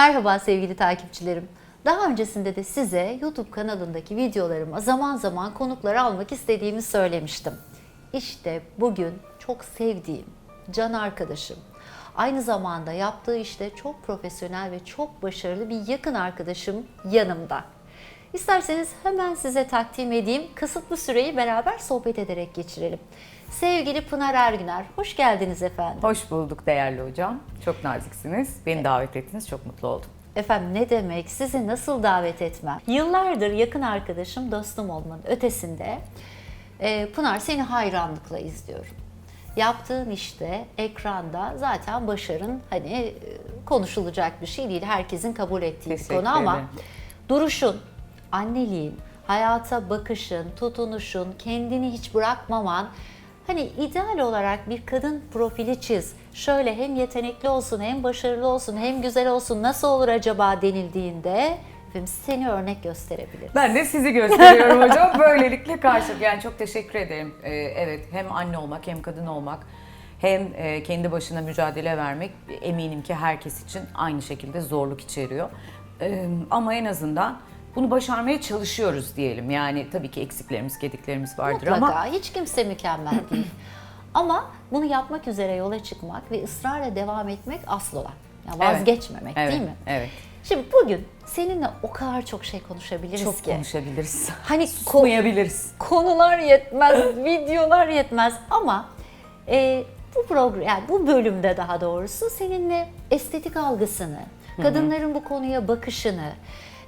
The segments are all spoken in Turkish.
Merhaba sevgili takipçilerim. Daha öncesinde de size YouTube kanalındaki videolarıma zaman zaman konukları almak istediğimi söylemiştim. İşte bugün çok sevdiğim can arkadaşım, aynı zamanda yaptığı işte çok profesyonel ve çok başarılı bir yakın arkadaşım yanımda. İsterseniz hemen size takdim edeyim. Kısıtlı süreyi beraber sohbet ederek geçirelim. Sevgili Pınar Ergüner, hoş geldiniz efendim. Hoş bulduk değerli hocam. Çok naziksiniz. Beni davet ettiniz. Çok mutlu oldum. Efendim ne demek, sizi nasıl davet etmem? Yıllardır yakın arkadaşım, dostum olmanın ötesinde e, Pınar seni hayranlıkla izliyorum. Yaptığın işte ekranda zaten başarın hani e, konuşulacak bir şey değil. Herkesin kabul ettiği bir Teşekkür konu ama duruşun, anneliğin, hayata bakışın, tutunuşun, kendini hiç bırakmaman Hani ideal olarak bir kadın profili çiz. Şöyle hem yetenekli olsun, hem başarılı olsun, hem güzel olsun. Nasıl olur acaba denildiğinde efendim seni örnek gösterebilir. Ben de sizi gösteriyorum hocam. Böylelikle karşı. Yani çok teşekkür ederim. Ee, evet hem anne olmak hem kadın olmak hem e, kendi başına mücadele vermek eminim ki herkes için aynı şekilde zorluk içeriyor. Ee, ama en azından bunu başarmaya çalışıyoruz diyelim. Yani tabii ki eksiklerimiz, gediklerimiz vardır Mutlaka ama hiç kimse mükemmel değil. Ama bunu yapmak üzere yola çıkmak ve ısrarla devam etmek asıl olan. Yani Evet. vazgeçmemek evet, değil mi? Evet. Şimdi bugün seninle o kadar çok şey konuşabiliriz Çok ki. konuşabiliriz. Hani ko- Susmayabiliriz. konular yetmez, videolar yetmez ama e, bu program yani bu bölümde daha doğrusu seninle estetik algısını, kadınların bu konuya bakışını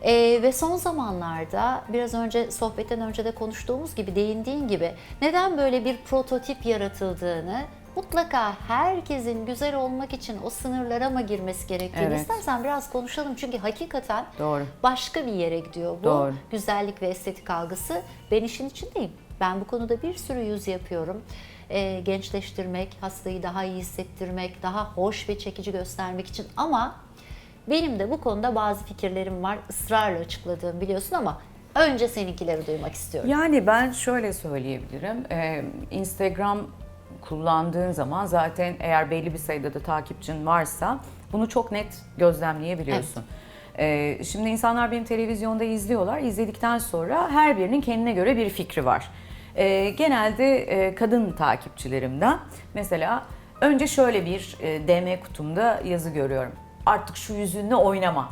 e, ve son zamanlarda biraz önce sohbetten önce de konuştuğumuz gibi değindiğin gibi neden böyle bir prototip yaratıldığını mutlaka herkesin güzel olmak için o sınırlara mı girmesi gerektiğini Evet. istersen biraz konuşalım çünkü hakikaten Doğru. başka bir yere gidiyor bu Doğru. güzellik ve estetik algısı. Ben işin içindeyim. Ben bu konuda bir sürü yüz yapıyorum. Ee, gençleştirmek, hastayı daha iyi hissettirmek, daha hoş ve çekici göstermek için ama benim de bu konuda bazı fikirlerim var. ısrarla açıkladığım biliyorsun ama önce seninkileri duymak istiyorum. Yani ben şöyle söyleyebilirim. Ee, Instagram kullandığın zaman zaten eğer belli bir sayıda da takipçin varsa bunu çok net gözlemleyebiliyorsun. Ee, şimdi insanlar beni televizyonda izliyorlar. İzledikten sonra her birinin kendine göre bir fikri var. Ee, genelde e, kadın takipçilerimden mesela önce şöyle bir e, DM kutumda yazı görüyorum. Artık şu yüzünle oynama.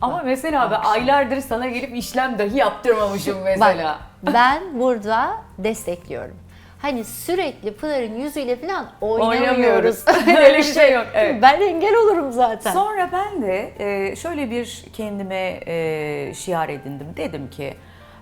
Ama mesela ben aylardır sana gelip işlem dahi yaptırmamışım mesela. Bak, ben burada destekliyorum. Hani sürekli Pınar'ın yüzüyle falan oynamıyoruz. Öyle bir şey yok, evet. Ben engel olurum zaten. Sonra ben de e, şöyle bir kendime e, şiar edindim. Dedim ki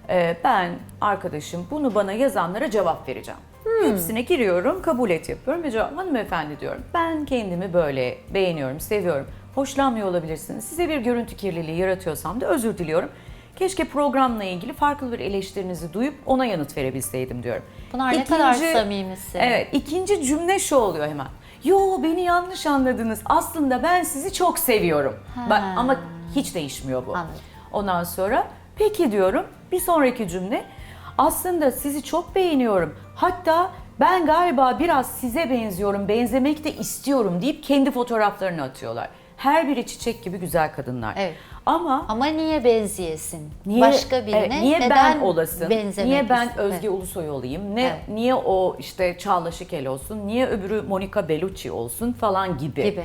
e, ben arkadaşım bunu bana yazanlara cevap vereceğim. Hepsine giriyorum, kabul et yapıyorum ve cevap hanımefendi diyorum. Ben kendimi böyle beğeniyorum, seviyorum. Hoşlanmıyor olabilirsiniz. Size bir görüntü kirliliği yaratıyorsam da özür diliyorum. Keşke programla ilgili farklı bir eleştirinizi duyup ona yanıt verebilseydim diyorum. Pınar ne kadar samimisin. Evet, ikinci cümle şu oluyor hemen. Yo beni yanlış anladınız. Aslında ben sizi çok seviyorum. Bak, ama hiç değişmiyor bu. Anladım. Ondan sonra peki diyorum. Bir sonraki cümle. Aslında sizi çok beğeniyorum. Hatta ben galiba biraz size benziyorum, benzemek de istiyorum deyip kendi fotoğraflarını atıyorlar. Her biri çiçek gibi güzel kadınlar. Evet. Ama Ama niye benzeyesin? Niye, Başka birine evet, niye neden ben olasın? Niye ben ist- Özge Evet. Ulusoy olayım? Ne Evet. niye o işte Çağla Şikel olsun? Niye öbürü Monica Bellucci olsun falan gibi. Gibi.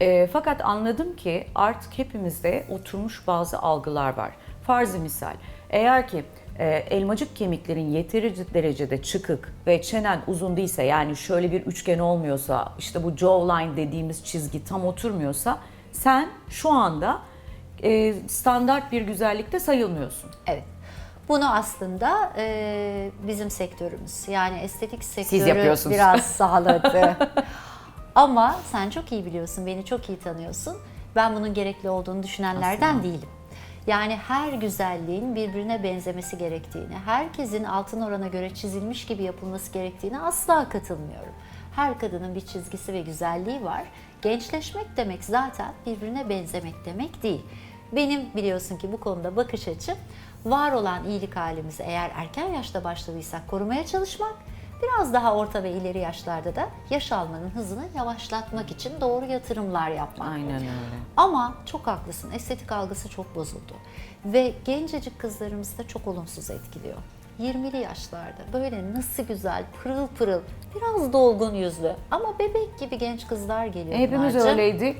Ee, fakat anladım ki artık hepimizde oturmuş bazı algılar var. Farzı misal. Eğer ki e, elmacık kemiklerin yeteri derecede çıkık ve çenen uzun değilse yani şöyle bir üçgen olmuyorsa işte bu jawline dediğimiz çizgi tam oturmuyorsa sen şu anda e, standart bir güzellikte sayılmıyorsun. Evet. Bunu aslında e, bizim sektörümüz yani estetik sektörü yapıyorsunuz. biraz sağladı. Ama sen çok iyi biliyorsun, beni çok iyi tanıyorsun. Ben bunun gerekli olduğunu düşünenlerden Asla. değilim. Yani her güzelliğin birbirine benzemesi gerektiğini, herkesin altın orana göre çizilmiş gibi yapılması gerektiğine asla katılmıyorum. Her kadının bir çizgisi ve güzelliği var. Gençleşmek demek zaten birbirine benzemek demek değil. Benim biliyorsun ki bu konuda bakış açım var olan iyilik halimizi eğer erken yaşta başladıysak korumaya çalışmak Biraz daha orta ve ileri yaşlarda da yaş almanın hızını yavaşlatmak için doğru yatırımlar yapmak. Aynen öyle. Ama çok haklısın. Estetik algısı çok bozuldu. Ve gencecik kızlarımızı da çok olumsuz etkiliyor. 20'li yaşlarda böyle nasıl güzel, pırıl pırıl, biraz dolgun yüzlü ama bebek gibi genç kızlar geliyor. Hepimiz Pınar'cığım. öyleydik.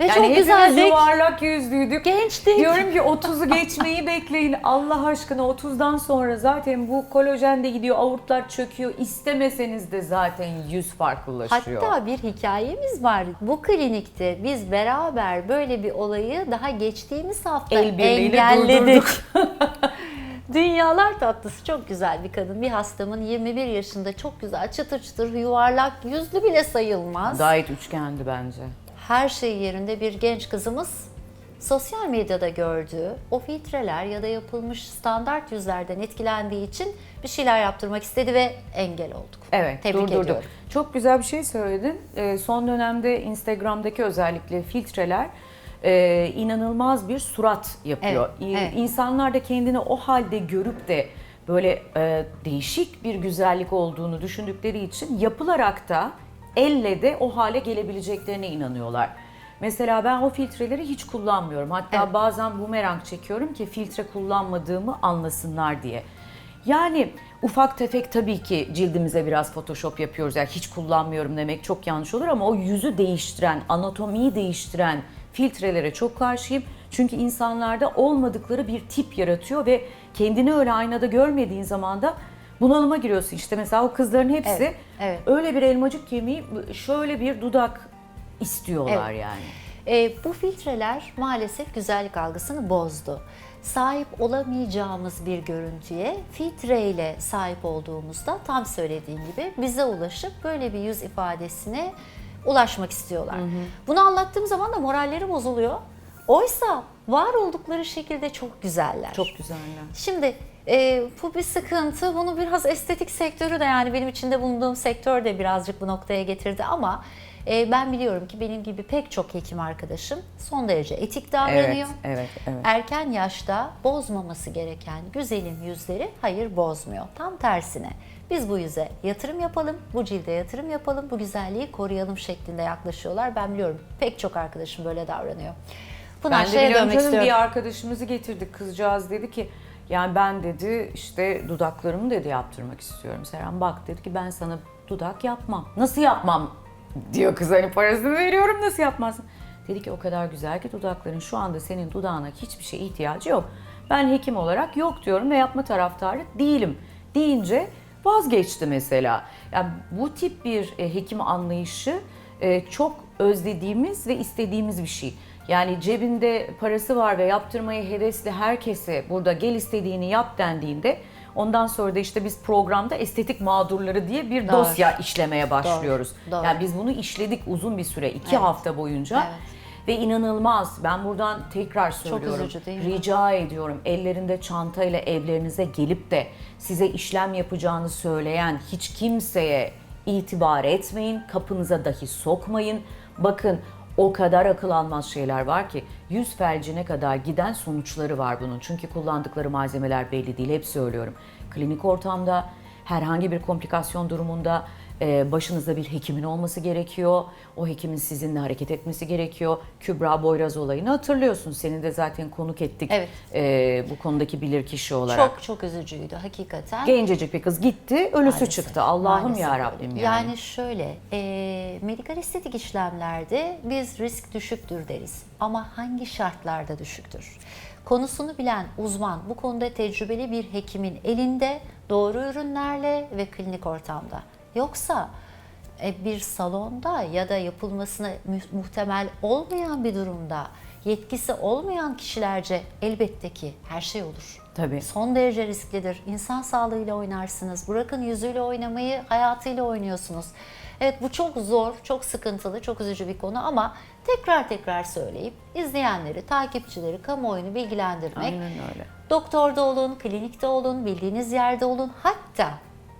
Ve yani çok hepimiz güzeldik. yuvarlak yüzlüydük. Gençtik. Diyorum ki 30'u geçmeyi bekleyin. Allah aşkına 30'dan sonra zaten bu kolajen de gidiyor, avurtlar çöküyor. İstemeseniz de zaten yüz farklılaşıyor. Hatta bir hikayemiz var. Bu klinikte biz beraber böyle bir olayı daha geçtiğimiz hafta El birliğiyle engelledik. durdurduk. Dünyalar tatlısı çok güzel bir kadın. Bir hastamın 21 yaşında çok güzel çıtır çıtır yuvarlak yüzlü bile sayılmaz. Gayet üçgendi bence. Her şey yerinde bir genç kızımız sosyal medyada gördüğü o filtreler ya da yapılmış standart yüzlerden etkilendiği için bir şeyler yaptırmak istedi ve engel olduk. Evet, Tebrik durdurduk. ediyorum. Çok güzel bir şey söyledin. Ee, son dönemde Instagram'daki özellikle filtreler e, inanılmaz bir surat yapıyor. Evet, evet. İnsanlar da kendini o halde görüp de böyle e, değişik bir güzellik olduğunu düşündükleri için yapılarak da elle de o hale gelebileceklerine inanıyorlar. Mesela ben o filtreleri hiç kullanmıyorum. Hatta Evet. bazen bumerang çekiyorum ki filtre kullanmadığımı anlasınlar diye. Yani ufak tefek tabii ki cildimize biraz photoshop yapıyoruz. Yani hiç kullanmıyorum demek çok yanlış olur ama o yüzü değiştiren, anatomiyi değiştiren filtrelere çok karşıyım. Çünkü insanlarda olmadıkları bir tip yaratıyor ve kendini öyle aynada görmediğin zaman da bunalıma giriyorsun. İşte mesela o kızların hepsi Evet, evet. öyle bir elmacık kemiği, şöyle bir dudak istiyorlar Evet. yani. E, bu filtreler maalesef güzellik algısını bozdu. Sahip olamayacağımız bir görüntüye filtreyle sahip olduğumuzda tam söylediğin gibi bize ulaşıp böyle bir yüz ifadesine ulaşmak istiyorlar. Bunu anlattığım zaman da moralleri bozuluyor. Oysa var oldukları şekilde çok güzeller. Çok güzeller. Şimdi e, bu bir sıkıntı. Bunu biraz estetik sektörü de yani benim içinde bulunduğum sektör de birazcık bu noktaya getirdi ama e, ben biliyorum ki benim gibi pek çok hekim arkadaşım son derece etik davranıyor. Evet, evet, evet. Erken yaşta bozmaması gereken güzelim yüzleri hayır bozmuyor. Tam tersine biz bu yüze yatırım yapalım, bu cilde yatırım yapalım, bu güzelliği koruyalım şeklinde yaklaşıyorlar. Ben biliyorum pek çok arkadaşım böyle davranıyor. Pınar Ben de biliyorum canım istiyorum. bir arkadaşımızı getirdik kızcağız dedi ki yani ben dedi işte dudaklarımı dedi yaptırmak istiyorum. Seren bak dedi ki ben sana dudak yapmam. Nasıl yapmam diyor kız hani parasını veriyorum nasıl yapmazsın? Dedi ki o kadar güzel ki dudakların şu anda senin dudağına hiçbir şeye ihtiyacı yok. Ben hekim olarak yok diyorum ve yapma taraftarı değilim deyince vazgeçti mesela. Yani bu tip bir e, hekim anlayışı e, çok özlediğimiz ve istediğimiz bir şey. Yani cebinde parası var ve yaptırmayı hevesli herkese burada gel istediğini yap dendiğinde ondan sonra da işte biz programda estetik mağdurları diye bir Doğru. dosya işlemeye başlıyoruz. Doğru. Yani biz bunu işledik uzun bir süre, iki Evet. hafta boyunca. Evet. Ve inanılmaz. Ben buradan tekrar söylüyorum. üzücü değil mi? Rica ediyorum ellerinde çantayla evlerinize gelip de size işlem yapacağını söyleyen hiç kimseye itibar etmeyin. Kapınıza dahi sokmayın. Bakın o kadar akıl almaz şeyler var ki yüz felcine kadar giden sonuçları var bunun. Çünkü kullandıkları malzemeler belli değil. Hep söylüyorum. Klinik ortamda herhangi bir komplikasyon durumunda e, başınızda bir hekimin olması gerekiyor. O hekimin sizinle hareket etmesi gerekiyor. Kübra Boyraz olayını hatırlıyorsun. Seni de zaten konuk ettik Evet. e, bu konudaki bilirkişi olarak. Çok çok üzücüydü hakikaten. Gencecik bir kız gitti, ölüsü Maalesef, çıktı. Allah'ım maalesef ya. Rabbim yani. Yani şöyle, e, medikal estetik işlemlerde biz risk düşüktür deriz. Ama hangi şartlarda düşüktür? Konusunu bilen uzman, bu konuda tecrübeli bir hekimin elinde doğru ürünlerle ve klinik ortamda. Yoksa e, bir salonda ya da yapılmasına muhtemel olmayan bir durumda yetkisi olmayan kişilerce elbette ki her şey olur. Tabii. Son derece risklidir. İnsan sağlığıyla oynarsınız. Bırakın yüzüyle oynamayı, hayatıyla oynuyorsunuz. Evet bu çok zor, çok sıkıntılı, çok üzücü bir konu ama tekrar tekrar söyleyip izleyenleri, takipçileri, kamuoyunu bilgilendirmek. Aynen öyle. Doktorda olun, klinikte olun, bildiğiniz yerde olun. Hatta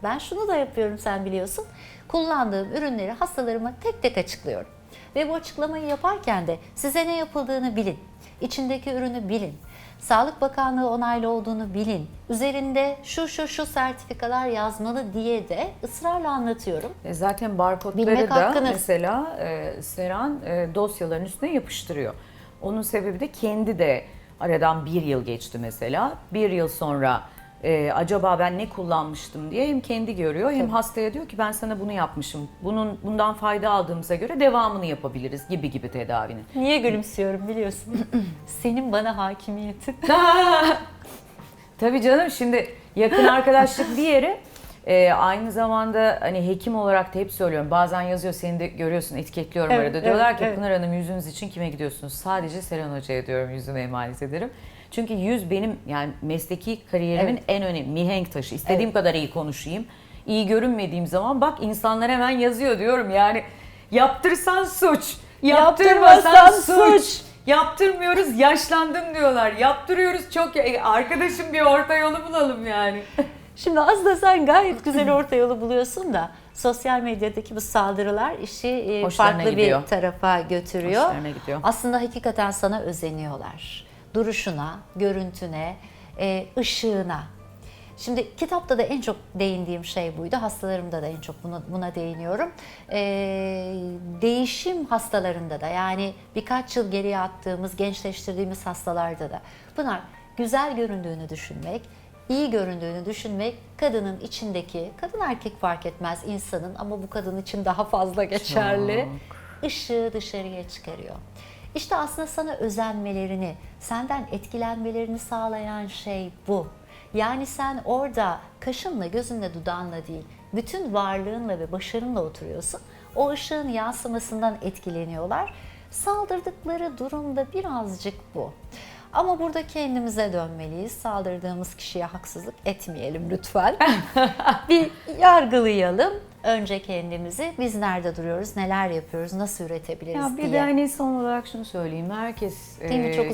ben şunu da yapıyorum sen biliyorsun. Kullandığım ürünleri hastalarıma tek tek açıklıyorum. Ve bu açıklamayı yaparken de size ne yapıldığını bilin. İçindeki ürünü bilin. Sağlık Bakanlığı onaylı olduğunu bilin. Üzerinde şu şu şu sertifikalar yazmalı diye de ısrarla anlatıyorum. E, Zaten barkodları Bilmek da hakkınız. mesela e, Seren e, dosyaların üstüne yapıştırıyor. Onun sebebi de kendi de aradan bir yıl geçti mesela. Bir yıl sonra e, acaba ben ne kullanmıştım diye hem kendi görüyor hem hastaya diyor ki ben sana bunu yapmışım. Bunun bundan fayda aldığımıza göre devamını yapabiliriz gibi gibi tedavinin. Niye gülümsüyorum biliyorsun? Senin bana hakimiyetin. Tabii canım şimdi yakın arkadaşlık bir yere e, aynı zamanda hani hekim olarak da hep söylüyorum. Bazen yazıyor seni de görüyorsun etiketliyorum Evet, arada. Diyorlar evet, ki evet. Pınar Hanım yüzünüz için kime gidiyorsunuz? Sadece Seren Hoca'ya diyorum yüzüme emanet ederim. Çünkü yüz benim yani mesleki kariyerimin Evet. en önemli mihenk taşı. İstediğim kadar iyi konuşayım. İyi görünmediğim zaman bak insanlar hemen yazıyor diyorum yani yaptırsan suç, yaptırmasan Yaptırmasan suç. suç. Yaptırmıyoruz yaşlandım diyorlar. Yaptırıyoruz çok ya- e, arkadaşım bir orta yolu bulalım yani. Şimdi aslında sen gayet güzel orta yolu buluyorsun da sosyal medyadaki bu saldırılar işi e, Hoşlarına farklı gidiyor. bir tarafa götürüyor. Aslında hakikaten sana özeniyorlar. Duruşuna, görüntüne, e, ışığına. Şimdi kitapta da en çok değindiğim şey buydu. Hastalarımda da en çok buna, buna değiniyorum. E, değişim hastalarında da yani birkaç yıl geriye attığımız, gençleştirdiğimiz hastalarda da. Bunlar güzel göründüğünü düşünmek, iyi göründüğünü düşünmek kadının içindeki, kadın erkek fark etmez insanın ama bu kadın için daha fazla geçerli. ışığı dışarıya çıkarıyor. İşte aslında sana özenmelerini, senden etkilenmelerini sağlayan şey bu. Yani sen orada kaşınla, gözünle, dudağınla değil, bütün varlığınla ve başarınla oturuyorsun. O ışığın yansımasından etkileniyorlar. Saldırdıkları durumda birazcık bu. Ama burada kendimize dönmeliyiz. Saldırdığımız kişiye haksızlık etmeyelim lütfen. bir yargılayalım. Önce kendimizi. Biz nerede duruyoruz, neler yapıyoruz, nasıl üretebiliriz Ya bir diye. de hani son olarak şunu söyleyeyim. Herkes Değil mi? e, Çok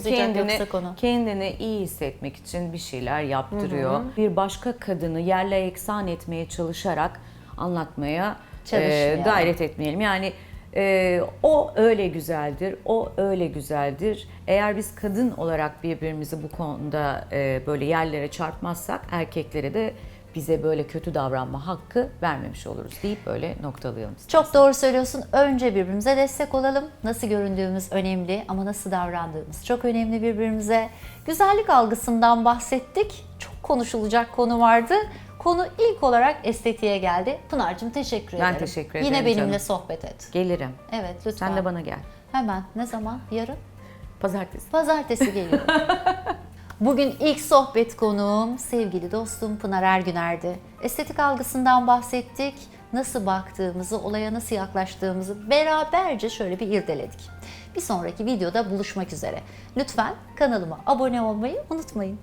yoksa konu. kendini iyi hissetmek için bir şeyler yaptırıyor. Bir başka kadını yerle eksan etmeye çalışarak anlatmaya e, gayret etmeyelim. Yani e, o öyle güzeldir, o öyle güzeldir. Eğer biz kadın olarak birbirimizi bu konuda e, böyle yerlere çarpmazsak erkeklere de bize böyle kötü davranma hakkı vermemiş oluruz deyip böyle noktalayalım. Çok doğru söylüyorsun. Önce birbirimize destek olalım. Nasıl göründüğümüz önemli ama nasıl davrandığımız çok önemli birbirimize. Güzellik algısından bahsettik. Çok konuşulacak konu vardı. Konu ilk olarak estetiğe geldi. Pınar'cığım teşekkür Ben ederim. teşekkür Yine ederim benimle canım. sohbet et. Gelirim. Evet lütfen. Sen de bana gel. Hemen. Ne zaman? Yarın? Pazartesi. Pazartesi geliyorum. Bugün ilk sohbet konuğum sevgili dostum Pınar Ergüner'di. Estetik algısından bahsettik. Nasıl baktığımızı, olaya nasıl yaklaştığımızı beraberce şöyle bir irdeledik. Bir sonraki videoda buluşmak üzere. Lütfen kanalıma abone olmayı unutmayın.